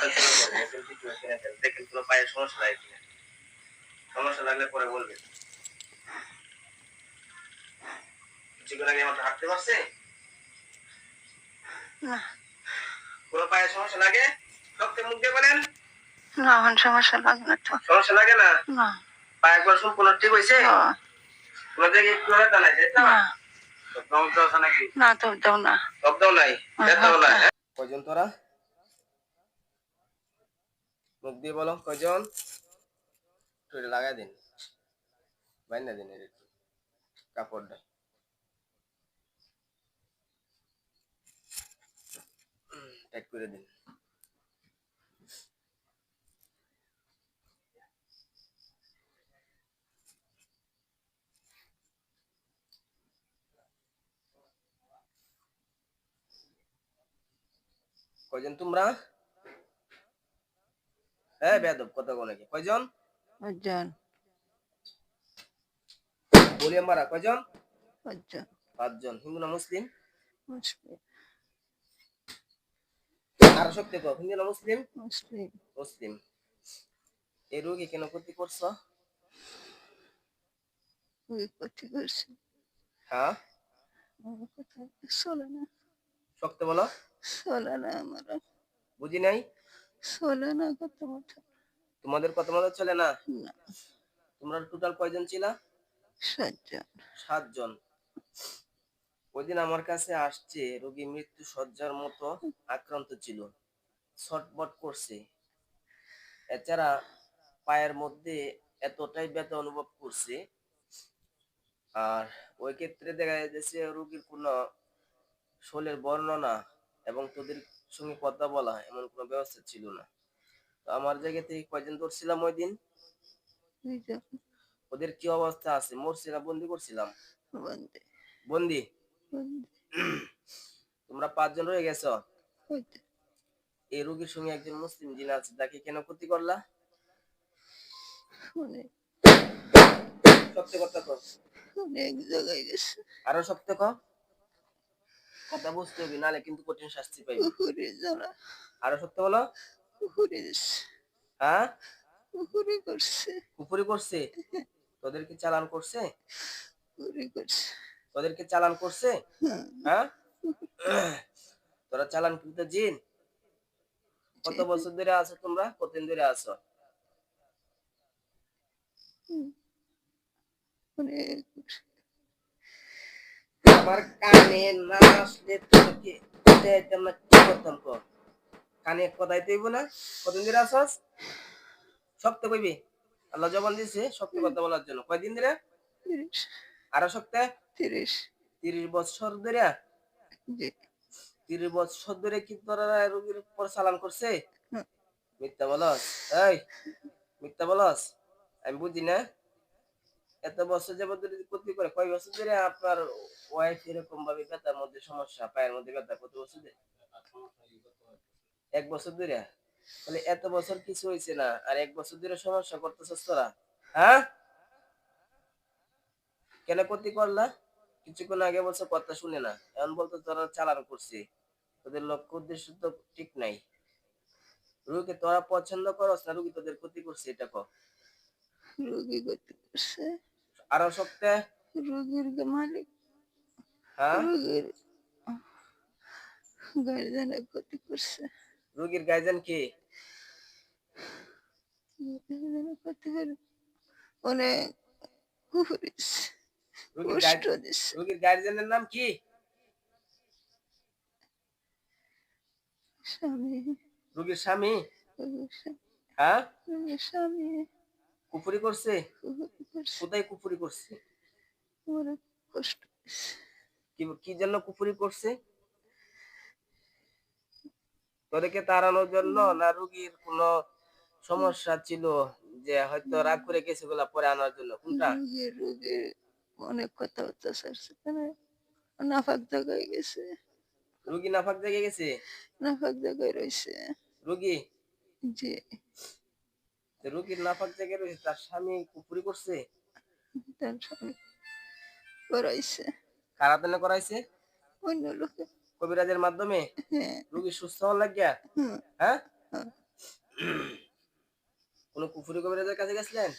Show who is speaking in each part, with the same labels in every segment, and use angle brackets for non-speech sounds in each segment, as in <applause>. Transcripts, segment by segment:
Speaker 1: হাঁটাচলা করে কিনে দেন দেখেন কোনো পায়ের সমস্যা লাগে সমস্যা লাগলে পরে বলবেন কিছুক্ষণ আগে মাত্র হাঁটতে পারছে
Speaker 2: না
Speaker 1: কোনো পায়ের সমস্যা লাগে সবকে মুখ দিয়ে বলেন
Speaker 2: না এখন সমস্যা লাগে না তো।
Speaker 1: সমস্যা লাগে না।
Speaker 2: না।
Speaker 1: পা একবার সম্পূর্ণ ঠিক হয়েছে কোনো জায়গায় একটু ব্যথা নাই তাই তো
Speaker 2: না, তো দাও না।
Speaker 1: শব্দও নাই ব্যথাও নাই কয়জন তোরা মুখ দিয়ে বলো এটা লাগাই দিন। বাইনা দিন একটু, কাপড়টা। টাইট করে দিন। কয়জন তোমরা? হ্যাঁ বেদব কথা কয়জন? বলি আমরা কয়জন?
Speaker 2: ওজন
Speaker 1: পাঁচজন। হিন্দু না মুসলিম?
Speaker 2: মুসলিম।
Speaker 1: আরও সত্যি কো হিন্দু না মুসলিম?
Speaker 2: মুসলিম।
Speaker 1: মুসলিম। এই রোগী কেন ক্ষতি করছ?
Speaker 2: ওই ক্ষতি করছে।
Speaker 1: হ্যাঁ?
Speaker 2: আমার চলে না।
Speaker 1: শক্ত বলো।
Speaker 2: চলে না আমার।
Speaker 1: বুঝি নাই?
Speaker 2: চলে না কত
Speaker 1: তোমাদের কত মতো চলে না?
Speaker 2: না।
Speaker 1: তোমরা টোটাল কয়জন ছিলা?
Speaker 2: সাতজন।
Speaker 1: সাতজন। ওইদিন আমার কাছে আসছে রোগী মৃত্যু সজ্জার মতো আক্রান্ত ছিল। ছটবট করছে। এছাড়া পায়ের মধ্যে এতটাই ব্যথা অনুভব করছে। আর ওই ক্ষেত্রে দেখা যাচ্ছে রোগীর কোনো শোলের বর্ণনা এবং তোদের সঙ্গে কথা বলা এমন কোনো ব্যবস্থা ছিল না। তো আমার জায়গা থেকে কয়জন ধরছিলাম ওই দিন? ওদের কি অবস্থা আছে? মরছে না বন্দি করছিলাম? বন্দি। তোমরা পাঁচজন রয়ে গেছো? এই রোগীর সঙ্গে একজন মুসলিম জিন আছে তাকে কেন ক্ষতি করলা? সত্য কথা কর
Speaker 2: অনেক জায়গায় গেছে।
Speaker 1: আরও সত্য কর কথা বুঝতে হবে নালে কিন্তু কঠিন শাস্তি পাইবে। আরও সত্য বলো হ্যাঁ?
Speaker 2: করছে।
Speaker 1: কুপুরি করছে? তোদেরকে চালান করছে? তোদেরকে চালান করছে?
Speaker 2: হ্যাঁ।
Speaker 1: হ্যাঁ? তোরা চালান কিন্তু জিন। কত বছর ধরে আছো তোমরা? কতদিন ধরে আছো?
Speaker 2: অনেক
Speaker 1: আমার কানে না আসলে কি করতাম তো কানে কথাই তুইব না কতদিন ধরে আসস শক্ত কইবি। আল্লাহ জবান দিছে শক্ত কথা বলার জন্য। কয়দিন ধরে? আরও শক্ত?
Speaker 2: তিরিশ।
Speaker 1: তিরিশ বছর ধরে? তিরিশ বছর ধরে কি তোরা রোগীর উপর চালান করছে? মিথ্যা বলস। এই মিথ্যা বলস। আমি বুঝি না। এত বছর যাবত ক্ষতি করে, কয় বছর ধরে আপনার ওয়াইফ এরকম ভাবে ব্যথার মধ্যে, সমস্যা, পায়ের মধ্যে ব্যথা কত বছর ধরে? এক বছর ধরে? তাহলে এত বছর কিছু হয়েছে না, আর এক বছর ধরে সমস্যা করতেছস তোরা হ্যাঁ? কেন ক্ষতি করলা? কিছুক্ষণ আগে বলছো কথা শুনে না, এখন বলতো তোরা চালান করছে, তোদের লক্ষ্য উদ্দেশ্য তো ঠিক নাই। রুগীকে তোরা পছন্দ করস না রুগী তোদের ক্ষতি করছে, এটা কর
Speaker 2: রোগী গতি করছে?
Speaker 1: আরও সপ্তাহে
Speaker 2: রোগীর মালিক।
Speaker 1: হ্যাঁ?
Speaker 2: রোগীর গার্জেনের ক্ষতি করছে।
Speaker 1: রুগীর গাইজেন কি?
Speaker 2: গার্জেনের ক্ষতি করে অনেক কুহুরিছে
Speaker 1: রুগীর গার্জেন গার্জেনের নাম কি?
Speaker 2: স্বামী?
Speaker 1: রোগীর স্বামী। হ্যাঁ?
Speaker 2: রোগীর স্বামী।
Speaker 1: কুপুরি করছে? কোথায় কুপুরি করছে?
Speaker 2: কষ্ট
Speaker 1: কি জন্য কুপুরি করছে? তোদেরকে তাড়ানোর জন্য না রুগীর কোনো সমস্যা ছিল যে হয়তো রাগ করে গেছে গুলা পরে আনার জন্য? কোনটা?
Speaker 2: অনেক কথা অত্যাচার সেখানে নাফাক জায়গায় গেছে।
Speaker 1: রুগী নাফাক জায়গায় গেছে?
Speaker 2: নাফাক জায়গায় রয়েছে।
Speaker 1: রুগী?
Speaker 2: যে
Speaker 1: তো রুগীর নাফাক জায়গায় রয়েছে তার স্বামী কুপুরি করছে?
Speaker 2: তার স্বামী করাইছে।
Speaker 1: কারাদানে করাইছে?
Speaker 2: অন্য লোকে।
Speaker 1: কবিরাজের মাধ্যমে?
Speaker 2: হ্যাঁ।
Speaker 1: রুগী সুস্থ হওয়ার লাগিয়া? হ্যাঁ?
Speaker 2: হ্যাঁ।
Speaker 1: কোন কুফুরি কবিরাজের কাছে গেছিলেন?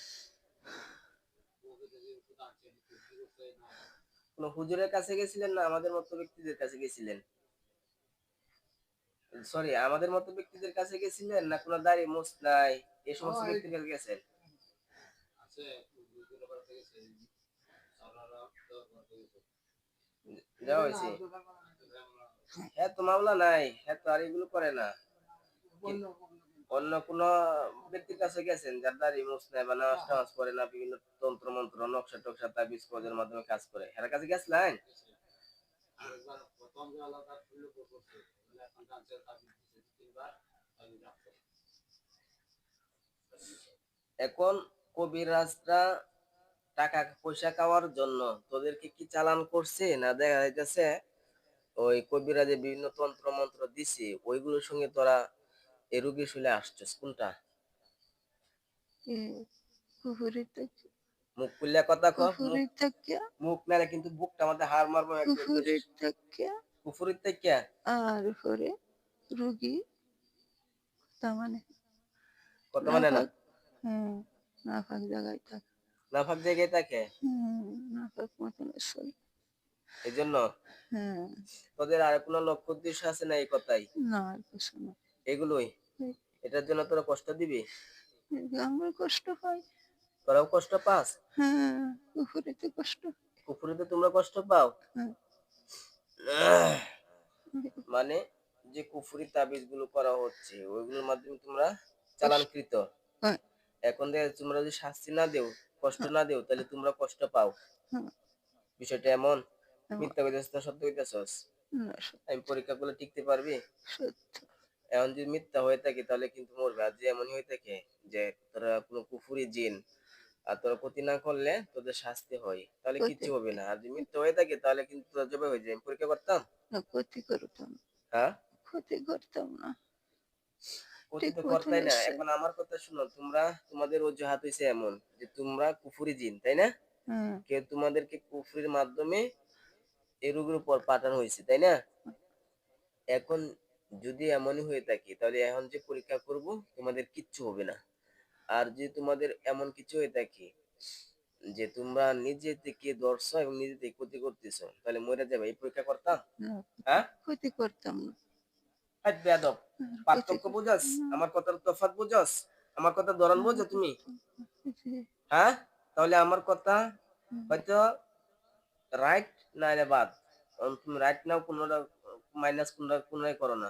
Speaker 1: কোন হুজুরের কাছে গেছিলেন না আমাদের মতো ব্যক্তিদের কাছে গেছিলেন? সরি আমাদের মতো ব্যক্তিদের কাছে গেছিলেন না কোন দাড়ি মোস নাই? এই সমস্ত ব্যক্তির কাছে গেছেন? যাওয়া হয়েছে? হ্যাঁ তো মামলা নাই। হ্যাঁ তো আর এগুলো করে না। অন্য কোন ব্যক্তির কাছে গেছেন যার দাড়ি মুছ নাই বা নামাজ টামাজ করে না বিভিন্ন তন্ত্র মন্ত্র নকশা টকশা তাবিজ কজের মাধ্যমে কাজ করে? এর কাছে গেছিলেন? এখন কবিরাজরা টাকা পয়সা খাওয়ার জন্য তোদেরকে কি চালান করছে না দেখা যাইতেছে ওই কবিরাজে বিভিন্ন তন্ত্র মন্ত্র দিছে ওইগুলোর সঙ্গে তোরা এই রুগী শুলে আসছিস কোনটা?
Speaker 2: এ
Speaker 1: মুখ খুললে কথা মুখ নালে কিন্তু বুকটা আমাদের হার মারবো কুফুরির থেকে?
Speaker 2: আর পরে রুগী তার মানে
Speaker 1: কত মানে না
Speaker 2: হ্যাঁ নাফাক জায়গায় থাকে।
Speaker 1: নাফাক জায়গায় থাকে?
Speaker 2: হুম নাফাক মতন চলে
Speaker 1: এই জন্য
Speaker 2: হ্যাঁ।
Speaker 1: তোদের আর কোনো লক্ষ্য উদ্দেশ্য আছে না এই কথাই?
Speaker 2: না আর কিছু না।
Speaker 1: এগুলোই? এটার জন্য তোরা কষ্ট দিবি?
Speaker 2: আমরা কষ্ট পাই
Speaker 1: তোরাও কষ্ট পাস?
Speaker 2: হ্যাঁ পুকুরিতে কষ্ট।
Speaker 1: কুফুরিতে তোমরা কষ্ট পাও?
Speaker 2: হ্যাঁ।
Speaker 1: মানে যে কুফুরি তাবিজগুলো করা হচ্ছে ওইগুলোর মাধ্যমে তোমরা চালানকৃত।
Speaker 2: হ্যাঁ।
Speaker 1: এখন দেখে তোমরা যদি শাস্তি না দেও কষ্ট না দেও তাহলে তোমরা কষ্ট পাও।
Speaker 2: হ্যাঁ।
Speaker 1: বিষয়টা এমন।
Speaker 2: এমন।
Speaker 1: মিথ্যা কইতেছ না সত্য কইতেছস আমি পরীক্ষা করলে টিকতে পারবি? এখন যদি মিথ্যা হয়ে থাকে তাহলে কিন্তু মরবে। আর যে এমনই হয়ে থাকে যে তোরা কোনো কুফুরি জিন আর তোরা ক্ষতি না করলে তোদের শাস্তি হয়। তাহলে কিচ্ছু হবে না। আর যদি মিথ্যা হয়ে থাকে তাহলে কিন্তু তোরা জবে হয়ে যায় পরীক্ষা করতাম?
Speaker 2: না ক্ষতি করতাম।
Speaker 1: হ্যাঁ?
Speaker 2: ক্ষতি করতাম না।
Speaker 1: ক্ষতি তো করতাই না। এখন আমার কথা শুনো তোমরা তোমাদের অজুহাত হয়েছে এমন যে তোমরা কুফুরি জিন তাই না?
Speaker 2: হ্যাঁ।
Speaker 1: কেউ তোমাদেরকে কুফরির মাধ্যমে এই রোগের উপর পাঠানো হয়েছে তাই না? এখন যদি এমনই হয়ে থাকে তাহলে এখন যে পরীক্ষা করব তোমাদের কিচ্ছু হবে না। আর যে তোমাদের এমন কিছু হয়ে থাকে যে তোমরা নিজে থেকে ধরছো এবং নিজে থেকে ক্ষতি করতেছো তাহলে মরে যাবে এই পরীক্ষা করতাম? হ্যাঁ?
Speaker 2: ক্ষতি করতাম না। হ্যাঁ,
Speaker 1: পার্থক্য বুঝাস আমার কথার বুঝাস আমার কথা ধরন বোঝো তুমি? হ্যাঁ? তাহলে আমার কথা হয়তো রাইট না এলে বাদ। তুমি রাইট নাও কোনোটা মাইনাস কোনটা কোনোটাই করো না।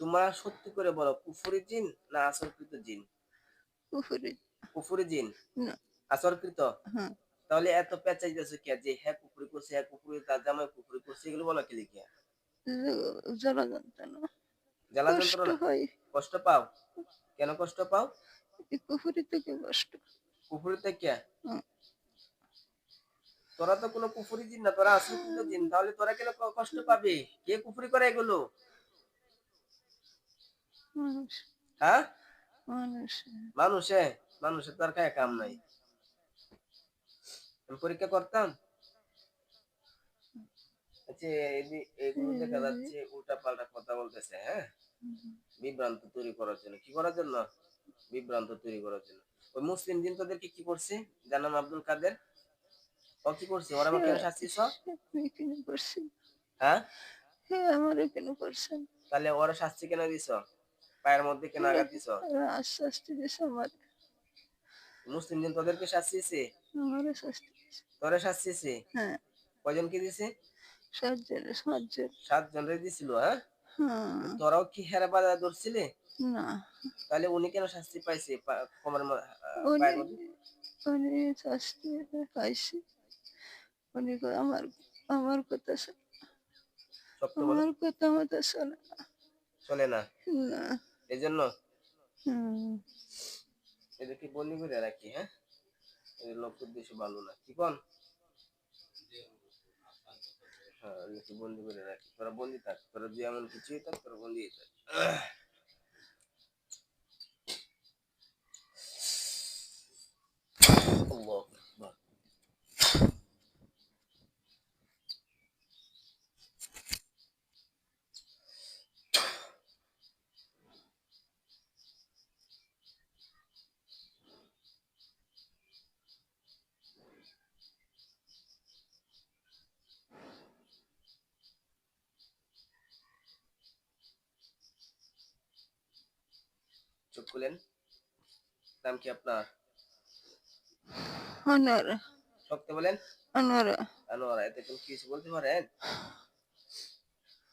Speaker 1: তোমরা সত্যি করে বলো কুফুরি জিন না আসরকৃত জিন?
Speaker 2: পুকুরি
Speaker 1: কুফুরি জিন?
Speaker 2: না।
Speaker 1: আসরকৃত
Speaker 2: হ্যাঁ।
Speaker 1: তাহলে এত পেঁচাইতেছে কে যে হ্যাঁ কুফুরি করছে হ্যাঁ কুফুরি তার জামাই কুফুরি করছে এগুলো বলো কি লিখে
Speaker 2: জ্বালা যন্ত্রণা
Speaker 1: জ্বালা
Speaker 2: কষ্ট
Speaker 1: যন্ত্রণা? কষ্ট পাও? কেন কষ্ট পাও?
Speaker 2: পুকুরি থেকে কষ্ট?
Speaker 1: কুফুরি থেকে। তোরা তো কোনো কুফুরি জিন না তোরা আসরকৃত জিন তাহলে তোরা কেন কষ্ট পাবে? কে কুফুরি করে এগুলো? হ্যাঁ?
Speaker 2: মানুষ।
Speaker 1: মানুষে মানুষের তো আর খায় কাম নাই। আমি পরীক্ষা করতাম। আচ্ছা এগুলো দেখা যাচ্ছে উল্টা পাল্টা কথা বলতেছে হ্যাঁ? বিভ্রান্ত তৈরি করার জন্য। কি করার জন্য? বিভ্রান্ত তৈরি করার জন্য। ওই মুসলিম দিন তোদেরকে কি করছে? জানাম আব্দুল কাদের? ও কি করছে? ওরা আমাকে শাস্তি
Speaker 2: কেন
Speaker 1: হ্যাঁ?
Speaker 2: হ্যাঁ কেন করছেন
Speaker 1: তাহলে ওরা শাস্তি কেন দিছ? পায়ের মধ্যে কেন আঘাত দিছ?
Speaker 2: আস্তে দিয়েছে আমার।
Speaker 1: মুসলিম দিন তোদেরকে শাস্তি দিছে?
Speaker 2: আমারও শাস্তি
Speaker 1: তোরা শাস্তি দিছে?
Speaker 2: হ্যাঁ।
Speaker 1: কয়জন কি দিছে?
Speaker 2: সাতজন সাতজন।
Speaker 1: সাত জনের দিছিল হ্যাঁ?
Speaker 2: হ্যাঁ।
Speaker 1: তোরাও কি হেরা বাজার ধরছিলে?
Speaker 2: না।
Speaker 1: তাহলে উনি কেন শাস্তি পাইছে
Speaker 2: উনি
Speaker 1: পায়ের মধ্যে?
Speaker 2: উনি শাস্তি পাইছে। উনি আমার আমার কথা আমার কথা মতো শোনে না।
Speaker 1: চলে না।
Speaker 2: না।
Speaker 1: এই জন্য
Speaker 2: হুম।
Speaker 1: এদেরকে বন্দি করে রাখি হ্যাঁ? এদের লোক উদ্দেশ্য ভালো না। কি কন হ্যাঁ এদেরকে বন্দি করে রাখি। তোরা বন্দি থাক তোরা যে এমন কিছুই থাক তোরা বন্দি থাক আল্লাহু আকবার। বলেন। নাম কি আপনার?
Speaker 2: আনোয়ারা।
Speaker 1: শক্ত বলেন।
Speaker 2: আনোয়ারা।
Speaker 1: আনোয়ারা এতে তুমি কিছু বলতে পারেন?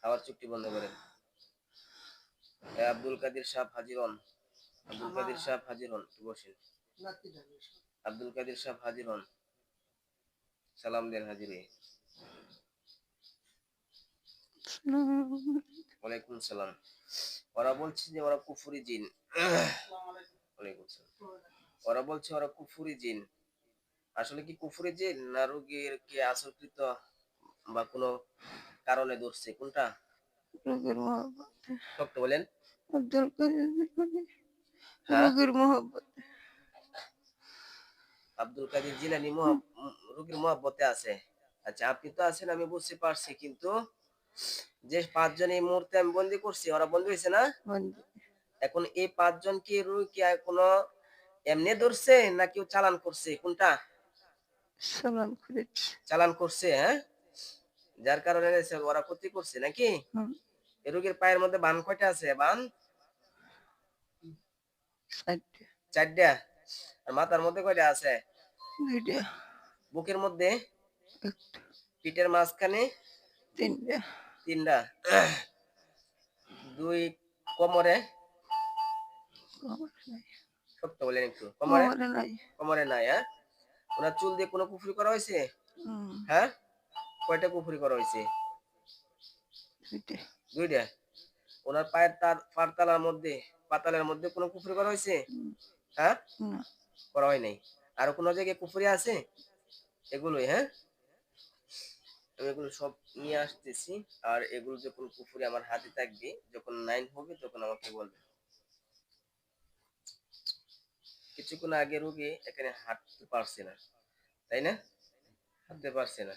Speaker 1: আবার চুক্তি বন্ধ করেন। আব্দুল কাদের সাহেব হাজির হন। আব্দুল কাদের সাহেব হাজির হন। বসেন। আব্দুল কাদের সাহেব হাজির হন। সালাম দেন হাজিরে। ওয়ালাইকুম সালাম। ওরা বলছে যে ওরা কুফুরি জিন। ওরা বলছে ওরা কুফুরি জিন। আসলে কি কুফুরি জিন না রোগীর কি আসক্ত বা কোনো কারণে ধরছে? কোনটা?
Speaker 2: রোগের মহব্বত।
Speaker 1: বলেন।
Speaker 2: আব্দুল কাদের
Speaker 1: হ্যাঁ?
Speaker 2: মহব্বত।
Speaker 1: আব্দুল কাদের জিলানি রোগীর মহব্বতে আছে। আচ্ছা আপনি তো আছেন আমি বুঝতে পারছি কিন্তু যে পাঁচজন এই মুহূর্তে আমি বন্দি করছি ওরা বন্দি হয়েছে না? এখন এই পাঁচজন কি রুই কি কোনো এমনি ধরছে না কেউ চালান করছে? কোনটা?
Speaker 2: সালাম করেছি।
Speaker 1: চালান করছে হ্যাঁ? যার কারণে ওরা ক্ষতি করছে নাকি?
Speaker 2: হুম,
Speaker 1: এই রোগীর পায়ের মধ্যে বান কয়টা আছে? বান?
Speaker 2: চারটা।
Speaker 1: আর মাথার মধ্যে কয়টা আছে? বুকের মধ্যে? পিঠের মাঝখানে?
Speaker 2: তিনটা।
Speaker 1: তিনটা। দুই কোমরে।
Speaker 2: কোমরে
Speaker 1: সত্য বলেন একটু। কোমরে?
Speaker 2: কোমরে নাই।
Speaker 1: হ্যাঁ? ওনার চুল দিয়ে কোনো কুফরি করা হয়েছে? হ্যাঁ? কয়টা কুফরি করা হয়েছে?
Speaker 2: দুইটা।
Speaker 1: ওনার পায়ের তার পারতালার মধ্যে পাতালের মধ্যে কোনো কুফরি করা হয়েছে? হ্যাঁ? করা হয় নাই। আর কোনো জায়গায় কুফরি আছে? এগুলোই হ্যাঁ? এগুলো সব নিয়ে আসতেছি। আর এগুলো যখন কুফরি আমার হাতে থাকবে, যখন নাইন হবে, তখন আমাকে বলবে। কিছুক্ষণ আগে রোগী এখানে হাঁটতে পারছে না। তাই না? হাঁটতে পারছে না।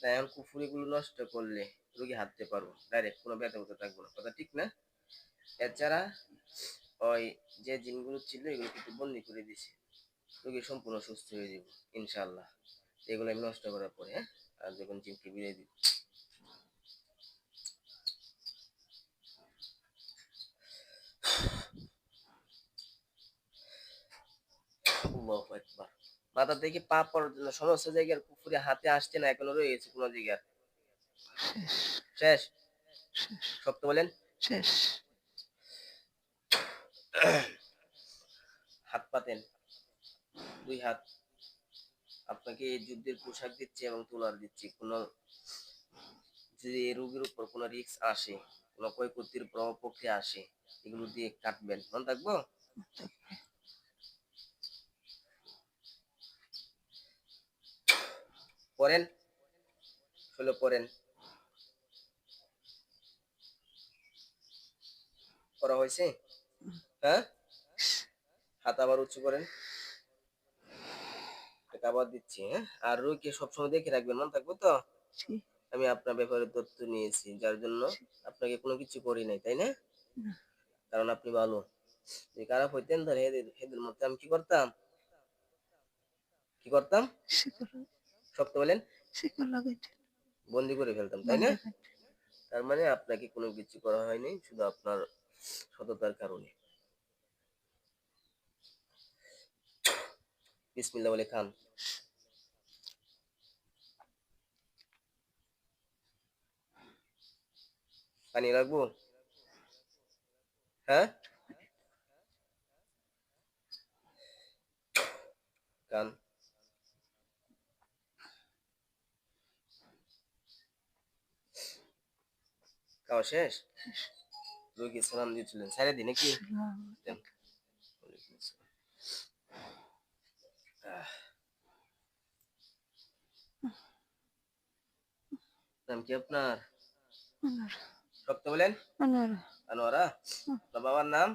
Speaker 1: তাই এখন কুফুরি গুলো নষ্ট করলে রোগী হাঁটতে পারব ডাইরেক্ট কোনো ব্যথা ব্যথা থাকব না। কথা ঠিক না? এছাড়া ওই যে জিনগুলো ছিল এগুলো কিন্তু বন্দি করে দিছে। রোগী সম্পূর্ণ সুস্থ হয়ে যাব ইনশাল্লাহ এগুলো আমি নষ্ট করার পরে হ্যাঁ? আর যখন জিনকে বিদায় দিব আল্লাহু আকবার। মাথা থেকে পা পর্যন্ত সমস্ত জায়গার পুকুরে হাতে আসছে না এখনও রয়ে গেছে কোনো জায়গার
Speaker 2: শেষ।
Speaker 1: শক্ত বলেন।
Speaker 2: শেষ।
Speaker 1: হাত পাতেন। দুই হাত। আপনাকে এই যুদ্ধের পোশাক দিচ্ছি এবং তোলার দিচ্ছি। কোনো যদি এই রোগীর উপর কোনো রিস্ক আসে কোনো ক্ষয়ক্ষতির প্রভাব প্রক্রিয়া আসে এগুলো দিয়ে কাটবেন। মনে থাকব? পরেন হলো পরেন করা হয়েছে? হ্যাঁ? হাত আবার উঁচু করেন। আবার দিচ্ছি হ্যাঁ? আর রোগীকে সবসময় দেখে রাখবেন মনে থাকব তো? আমি আপনার ব্যাপারে তথ্য নিয়েছি যার জন্য আপনাকে কোনো কিছু করি নাই তাই না। কারণ আপনি ভালো। যদি খারাপ হইতেন তাহলে এদের এদের মধ্যে আমি কি করতাম? কি করতাম? শক্ত বলেন। বন্দি করে ফেলতাম তাই না? তার মানে আপনাকে কোনো কিছু করা হয়নি শুধু আপনার সততার কারণে। বিসমিল্লাহ বলে খান। পানি রাখব হ্যাঁ? খাওয়া শেষ? রোগী সালাম দিয়েছিলেন। সাইরে দিনে কি দেন। ওয়ালাইকুম আসসালাম। আহ। নাম কি আপনার? শক্ত বলেন।
Speaker 2: আনোয়ারা।
Speaker 1: আপনার বাবার নাম?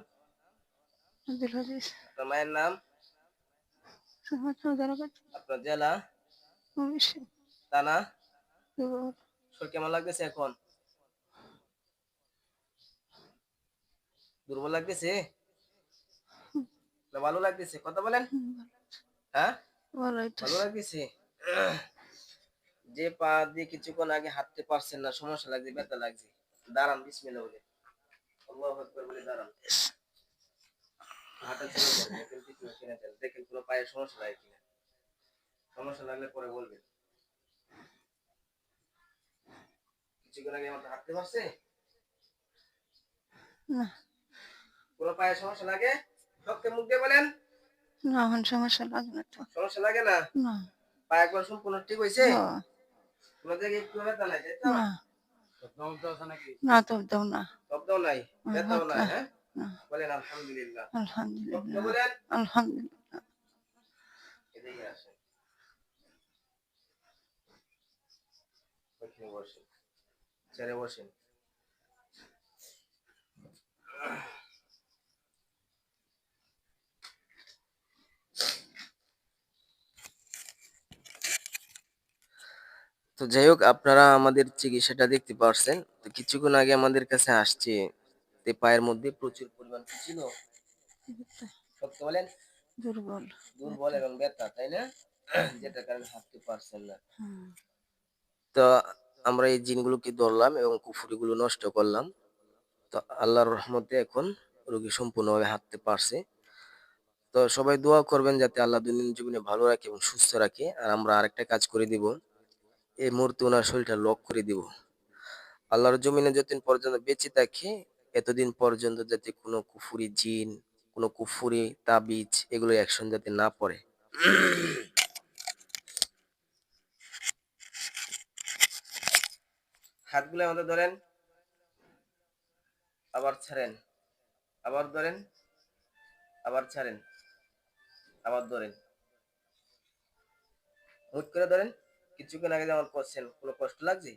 Speaker 2: আব্দুল হাদিস।
Speaker 1: আপনার মায়ের নাম? আপনার জেলা? শরীর কেমন লাগতেছে এখন? দুর্বল লাগতেছে? ভালো লাগতেছে? কথা বলেন। হ্যাঁ?
Speaker 2: ভালো
Speaker 1: ভালো লাগতেছে? যে পা দিয়ে কিছুক্ষণ আগে হাঁটতে পারছেন না সমস্যা লাগছে ব্যথা লাগছে। দাঁড়ান বিসমিল্লাহ বলে। আল্লাহু আকবার বলে দাঁড়ান। হাঁটা চলা করে দেখেন কিছু কিনে দেন। দেখেন কোনো পায়ে সমস্যা লাগে কিনা। সমস্যা লাগলে পরে বলবেন। কিছুক্ষণ আগে আমার হাঁটতে পারছে?
Speaker 2: না।
Speaker 1: কোনো পায়ে সমস্যা লাগে? মুখ দিয়ে বলেন।
Speaker 2: না এখন সমস্যা লাগে না তো।
Speaker 1: সমস্যা লাগে না?
Speaker 2: না।
Speaker 1: পা একবার সম্পূর্ণ ঠিক
Speaker 2: হ্যাঁ,
Speaker 1: কোনো জায়গায় একটু ব্যথা নাই তাই তো?
Speaker 2: না। না তো দাও না
Speaker 1: শব্দও নাই? ব্যথাও নাই হ্যাঁ? বলেন আলহামদুলিল্লাহ।
Speaker 2: আলহামদুলিল্লাহ।
Speaker 1: বলেন।
Speaker 2: আলহামদুলিল্লাহ।
Speaker 1: এদিকে আসেন। বসেন। চেয়ারে বসেন। তো যাই হোক আপনারা আমাদের চিকিৎসাটা দেখতে পারছেন। তো কিছুক্ষণ আগে আমাদের কাছে আসছে তে পায়ের মধ্যে প্রচুর পরিমাণ কি ছিল? সত্য বলেন?
Speaker 2: দুর্বল।
Speaker 1: দুর্বল এবং ব্যথা তাই না? যেটার কারণে হাঁটতে পারছেন না। তো আমরা এই জিনগুলোকে ধরলাম এবং কুফুরিগুলো নষ্ট করলাম। তো আল্লাহর রহমতে এখন রোগী সম্পূর্ণভাবে হাঁটতে পারছে। তো সবাই দোয়া করবেন যাতে আল্লাহ দৈনন্দিন জীবনে ভালো রাখে এবং সুস্থ রাখে। আর আমরা আরেকটা কাজ করে দিব। এই মুহূর্তে ওনার শরীরটা লক করে দিব। আল্লাহর জমিনে যতদিন পর্যন্ত বেঁচে থাকে, এতদিন পর্যন্ত যাতে কোনো কুফুরি জিন, কোনো কুফুরি তাবিজ এগুলো অ্যাকশন যাতে না পড়ে। হাতগুলো আমাদের ধরেন, আবার ছাড়েন, আবার ধরেন, আবার ছাড়েন, আবার ধরেন। মুট করে ধরেন। কিছুক্ষণ আগে যেমন করছেন কোনো কষ্ট লাগছে?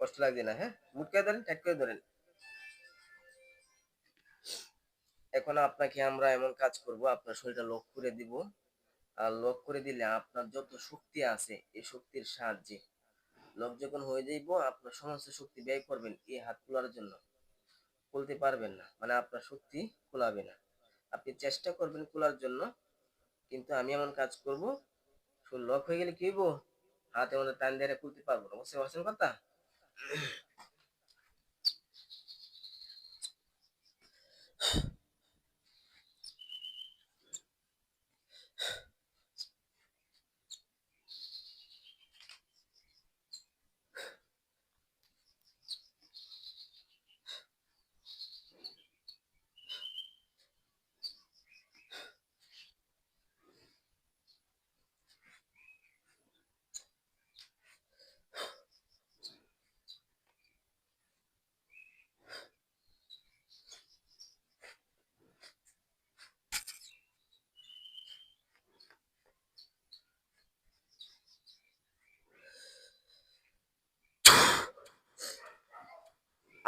Speaker 1: কষ্ট লাগছে না হ্যাঁ? মুট করে ধরেন টাইট করে ধরেন। এখন আপনাকে আমরা এমন কাজ করব আপনার শরীরটা লক করে দিব। আর লক করে দিলে আপনার যত শক্তি আছে এই শক্তির সাহায্যে লক যখন হয়ে যাইব আপনার সমস্ত শক্তি ব্যয় করবেন এই হাত খোলার জন্য। খুলতে পারবেন না মানে আপনার শক্তি খোলাবে না। আপনি চেষ্টা করবেন খোলার জন্য কিন্তু আমি এমন কাজ করব লক হয়ে গেলে কি হইব? হাতে আমাদের টান দিয়ে খুলতে পারব না। বুঝতে পারছেন কথা?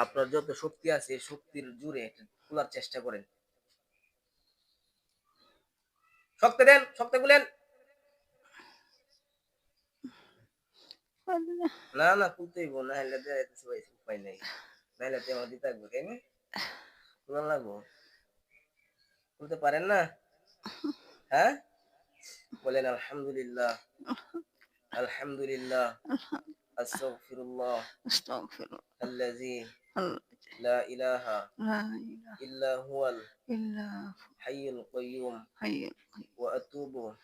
Speaker 1: আপনার যত শক্তি আছে শক্তির জুড়ে তোলার চেষ্টা করেন। শক্তি দেন শক্তি গুলেন।
Speaker 2: না
Speaker 1: না না হলে উপায় নাই। থাকব লাগবো পারেন না? হ্যাঁ? বলেন আলহামদুলিল্লাহ। আলহামদুলিল্লাহ। আস্তাগফিরুল্লাহ।
Speaker 2: আস্তাগফিরুল্লাহ। আল্লাযী
Speaker 1: لا إله إلا هو
Speaker 2: إلا
Speaker 1: الحي القيوم.
Speaker 2: حي القيوم.
Speaker 1: وأتوب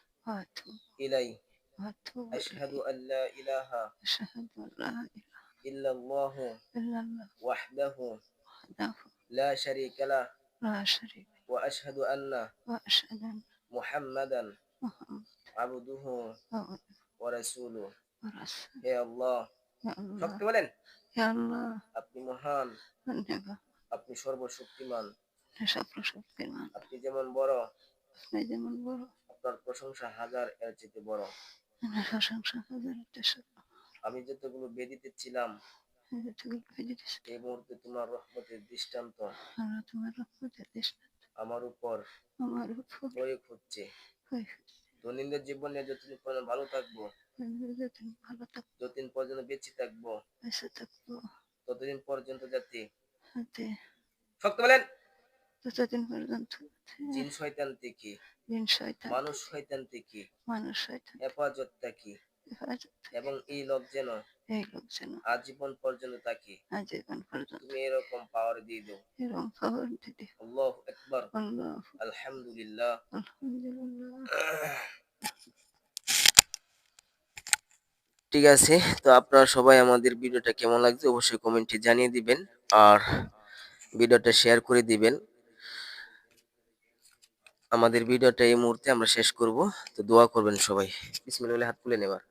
Speaker 1: إليه. أشهد أن لا إله إلا الله وحده لا شريك له. وأشهد أن محمدا عبده ورسوله.
Speaker 2: ورسوله. يا
Speaker 1: الله. فقط
Speaker 2: ولن. আল্লাহ।
Speaker 1: আপনি মহান। আপনি সর্বশক্তিমান। আপনি যেমন বড়
Speaker 2: আপনি যেমন বড়।
Speaker 1: আপনার প্রশংসা হাজার এর চেয়ে বড়।
Speaker 2: প্রশংসা হাজার
Speaker 1: আমি যতগুলো বেদিতে ছিলাম এই মুহূর্তে তোমার রহমতের দৃষ্টান্ত।
Speaker 2: তোমার রহমতের দৃষ্টান্ত।
Speaker 1: আমার উপর
Speaker 2: আমার উপর
Speaker 1: প্রয়োগ হচ্ছে দৈনন্দিন জীবনে যতদিন ভালো থাকব
Speaker 2: ভালো থাকতে
Speaker 1: যতদিন পর্যন্ত বেঁচে থাকব
Speaker 2: বেঁচে থাকব।
Speaker 1: ততদিন পর্যন্ত যাতে শক্ত বলেন।
Speaker 2: ততদিন পর্যন্ত
Speaker 1: জিন শয়তান থেকে
Speaker 2: দিন শয়তান
Speaker 1: মানুষ শয়তান থেকে
Speaker 2: মানুষ শয়তান
Speaker 1: হেফাজত থাকি। এবং এই লোক যেন
Speaker 2: এই লোক যেন
Speaker 1: আজীবন পর্যন্ত তাকে
Speaker 2: আজীবন পর্যন্ত
Speaker 1: তুমি এরকম পাওয়ার দিয়ে দাও।
Speaker 2: এরকম পাওয়ার দিতে
Speaker 1: আল্লাহ একবার
Speaker 2: আল্লাহ
Speaker 1: আলহামদুলিল্লাহ।
Speaker 2: আলহামদুলিল্লাহ। <sighs>
Speaker 1: ঠিক আছে? তো আপনারা সবাই আমাদের ভিডিওটা কেমন লাগছে অবশ্যই কমেন্টে জানিয়ে দিবেন আর ভিডিওটা শেয়ার করে দিবেন। আমাদের ভিডিওটা এই মুহূর্তে আমরা শেষ করব। তো দোয়া করবেন সবাই। বিসমিল্লাহ হাত তুলে নেবার।